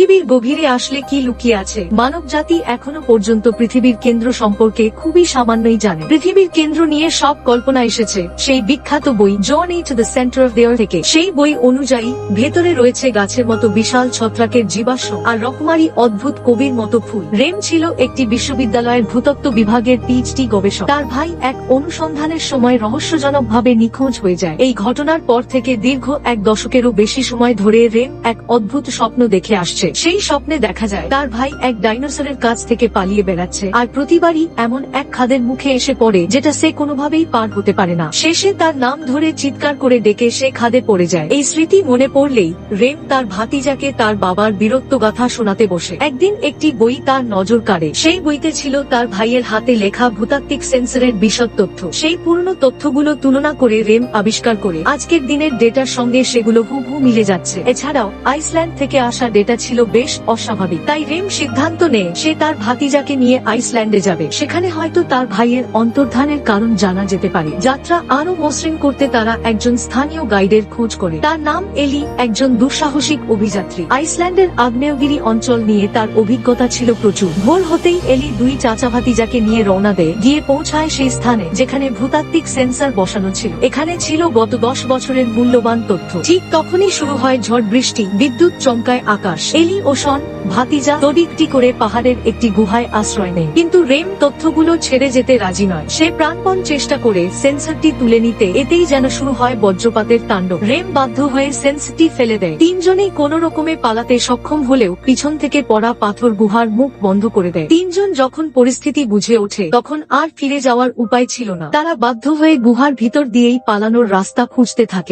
keep গভীরে আসলে কি লুকিয়ে আছে? মানব জাতি এখনও পর্যন্ত পৃথিবীর কেন্দ্র সম্পর্কে খুবই সামান্যই জানে। পৃথিবীর কেন্দ্র নিয়ে সব কল্পনা এসেছে। সেই বিখ্যাত বই জন এই দ্য সেন্টার অফ দেয়ার থেকে। সেই বই অনুযায়ী, ভেতরে রয়েছে গাছের মতো বিশাল ছত্রাকের জীবাশ্ম আর রকমারি অদ্ভুত কবির মতো ফুল। রেম ছিল একটি বিশ্ববিদ্যালয়ের ভূতত্ত্ব বিভাগের পিএইচডি গবেষক। তার ভাই এক অনুসন্ধানের সময় রহস্যজনকভাবে নিখোঁজ হয়ে যায়। এই ঘটনার পর থেকে দীর্ঘ এক দশকেরও বেশি সময় ধরে রেম এক অদ্ভুত স্বপ্ন দেখে আসছে। সেই স্বপ্নে দেখা যায়। তার ভাই এক ডাইনোসরের কাছ থেকে পালিয়ে বেড়াচ্ছে। আর প্রতিবারই এমন এক খাদের মুখে এসে পড়ে, যেটা সে কোনোভাবেই পার হতে পারে না। শেষে তার নাম ধরে চিৎকার করে ডেকে সে খাদে পড়ে যায়। এই স্মৃতি মনে পড়লেই রেম তার ভাতিজাকে তার বাবার বীরত্ব গাথা শোনাতে বসে। একদিন একটি বই তার নজর কাড়ে। সেই বইতে ছিল তার ভাইয়ের হাতে লেখা ভূতাত্ত্বিক সেন্সরের বিশদ তথ্য। সেই পুরনো তথ্যগুলো তুলনা করে রেম আবিষ্কার করে, আজকের দিনের ডেটার সঙ্গে সেগুলো হুবহু মিলে যাচ্ছে। এছাড়াও আইসল্যান্ড থেকে আসা ডেটা ছিল বেশ অস্বাভাবিক। তাই রেম সিদ্ধান্ত নেয়, সে তার ভাতিজাকে নিয়ে আইসল্যান্ডে যাবে। সেখানে হয়তো তার ভাইয়ের অন্তর্ধানের কারণ জানা যেতে পারে। যাত্রা আরও মসৃণ করতে তারা একজন স্থানীয় গাইডের খোঁজ করে। তার নাম এলি, একজন দুঃসাহসিক অভিযাত্রী। আইসল্যান্ডের আগ্নেয়গিরি অঞ্চল নিয়ে তার অভিজ্ঞতা ছিল প্রচুর। ভোর হতেই এলি দুই চাচা ভাতিজাকে নিয়ে রওনা দেয়, গিয়ে পৌঁছায় সেই স্থানে, যেখানে ভূতাত্ত্বিক সেন্সর বসানো ছিল। এখানে ছিল গত দশ বছরের মূল্যবান তথ্য। ঠিক তখনই শুরু হয় ঝড় বৃষ্টি, বিদ্যুৎ চমকায় আকাশ। এলি শন ভাতিজা তড়িকটি করে পাহাড়ের একটি গুহায় আশ্রয় নেয়। কিন্তু রেম তথ্যগুলো ছেড়ে যেতে রাজি নয়। সে প্রাণপণ চেষ্টা করে সেন্সরটি তুলে নিতে, এতেই যেন শুরু হয় বজ্রপাতের তাণ্ডব। রেম বাধ্য হয়ে সেন্সরটি ফেলে দেয়। তিনজনেই কোন রকমে পালাতে সক্ষম হলেও পিছন থেকে পড়া পাথর গুহার মুখ বন্ধ করে দেয়। তিনজন যখন পরিস্থিতি বুঝে ওঠে, তখন আর ফিরে যাওয়ার উপায় ছিল না। তারা বাধ্য হয়ে গুহার ভিতর দিয়েই পালানোর রাস্তা খুঁজতে থাকে।